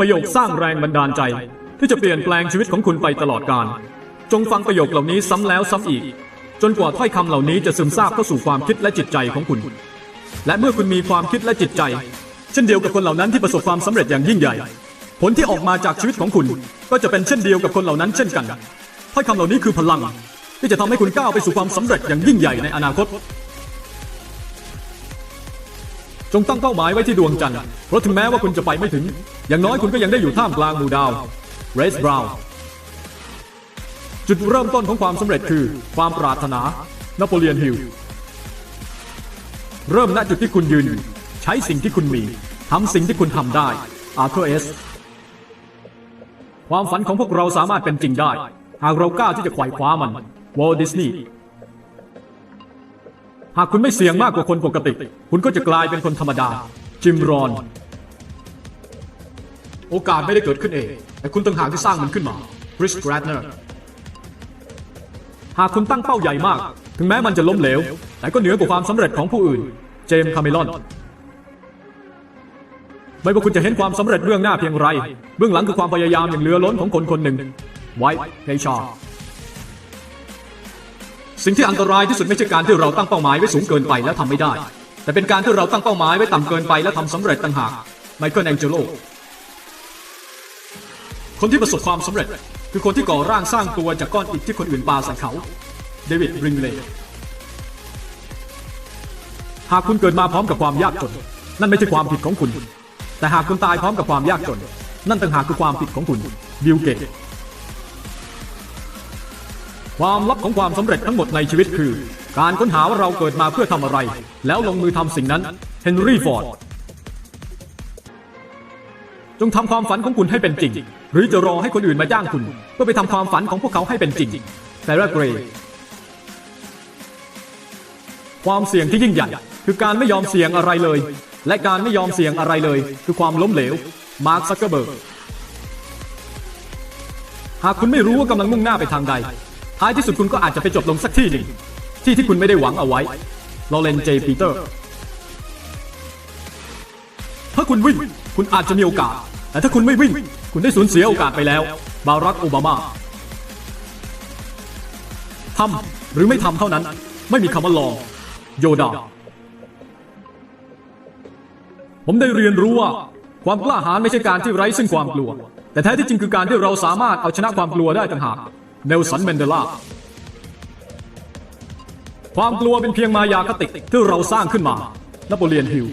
ประโยคสร้างแรงบันดาลใจ ที่จะเปลี่ยนแปลงชีวิตของคุณไปตลอดกาลจงฟังประโยคเหล่านี้ซ้ำแล้วซ้ำอีก จนกว่าถ้อยคำเหล่านี้จะซึมซาบเข้าสู่ความคิดและจิตใจของคุณ และเมื่อคุณมีความคิดและจิตใจ เช่นเดียวกับคนเหล่านั้นที่ประสบความสำเร็จอย่างยิ่งใหญ่ ผลที่ออกมาจากชีวิตของคุณ ก็จะเป็นเช่นเดียวกับคนเหล่านั้นเช่นกันถ้อยคำเหล่านี้คือพลัง ที่จะทำให้คุณก้าวไปสู่ความสำเร็จอย่างยิ่งใหญ่ในอนาคต จงตั้งเป้าหมายไว้ที่ดวงจันทร์ เพราะถึงแม้ว่าคุณจะไปไม่ถึง อย่างน้อยคุณก็ยังได้อยู่ท่ามกลางหมู่ดาวเรสบราวน์จุดเริ่มต้นของความสำเร็จคือ ความปรารถนา นโปเลียนฮิลเริ่มณจุดที่คุณยืนอยู่ใช้สิ่งที่คุณมีทำสิ่งที่คุณทำได้อาร์เธอร์เอสความฝันของพวกเราสามารถเป็นจริงได้ หากเรากล้าที่จะไขว่คว้ามันวอลดิสนีย์ หากคุณไม่เสี่ยงมากกว่าคนปกติ คุณก็จะกลายเป็นคนธรรมดา จิมรอน โอกาสไม่ได้เกิดขึ้นเอง แต่คุณต่างหากที่สร้างมันขึ้นมาบริสแกรดเนอร์หากคุณตั้งเป้าใหญ่มาก ถึงแม้มันจะล้มเหลว แต่ก็เหนือกว่าความสำเร็จของผู้อื่น เจมส์คาเมลอน ไม่ว่าคุณจะเห็นความสำเร็จเบื้องหน้าเพียงไร เบื้องหลังคือความพยายามอย่างเหลือล้นของคนคนหนึ่ง ไว้เพชา สิ่งที่อันตรายที่สุดไม่ใช่การที่เราตั้งเป้าหมายไว้สูงเกินไปและทำไม่ได้ แต่เป็นการที่เราตั้งเป้าหมายไว้ต่ำเกินไปและทำสำเร็จต่างหากไมเคิลแองเจโลคนที่ประสบความสำเร็จ คือคนที่ก่อร่างสร้างตัวจากก้อนอิฐที่คนอื่นปาใส่เขาเดวิดบริงเลย์หากคุณเกิดมาพร้อมกับความยากจน นั่นไม่ใช่ความผิดของคุณ แต่หากคุณตายพร้อมกับความยากจน นั่นต่างหากคือความผิดของคุณบิลเกต ความลับของความสำเร็จทั้งหมดในชีวิตคือ การค้นหาว่าเราเกิดมาเพื่อทำอะไร แล้วลงมือทำสิ่งนั้นเฮนรี่ฟอร์ดจงทำความฝันของคุณให้เป็นจริง หรือจะรอให้คนอื่นมาจ้างคุณ เพื่อไปทำความฝันของพวกเขาให้เป็นจริงแต่ละเกรย์ความเสี่ยงที่ยิ่งใหญ่คือการไม่ยอมเสี่ยงอะไรเลย และการไม่ยอมเสี่ยงอะไรเลย คือความล้มเหลว มาร์คซักเกอร์เบิร์กหากคุณไม่รู้ว่ากำลังมุ่งหน้าไปทางใด ท้ายที่สุดคุณก็อาจจะไปจบลงสักที่หนึ่ง ที่ที่คุณไม่ได้หวังเอาไว้ลอเรนเจปีเตอร์ ถ้าคุณวิ่ง คุณอาจจะมีโอกาส แต่ถ้าคุณไม่วิ่ง คุณได้สูญเสียโอกาสไปแล้ว บารักโอบามาทำหรือไม่ทำเท่านั้น ไม่มีคำว่าลอง โยดา ผมได้เรียนรู้ว่า ความกล้าหาญไม่ใช่การที่ไร้ซึ่งความกลัว แต่แท้ที่จริงคือการที่เราสามารถเอาชนะความกลัวได้ต่างหาก เนลสันเมนเดลา ความกลัวเป็นเพียงมายาคติที่เราสร้างขึ้นมานโปเลียนฮิล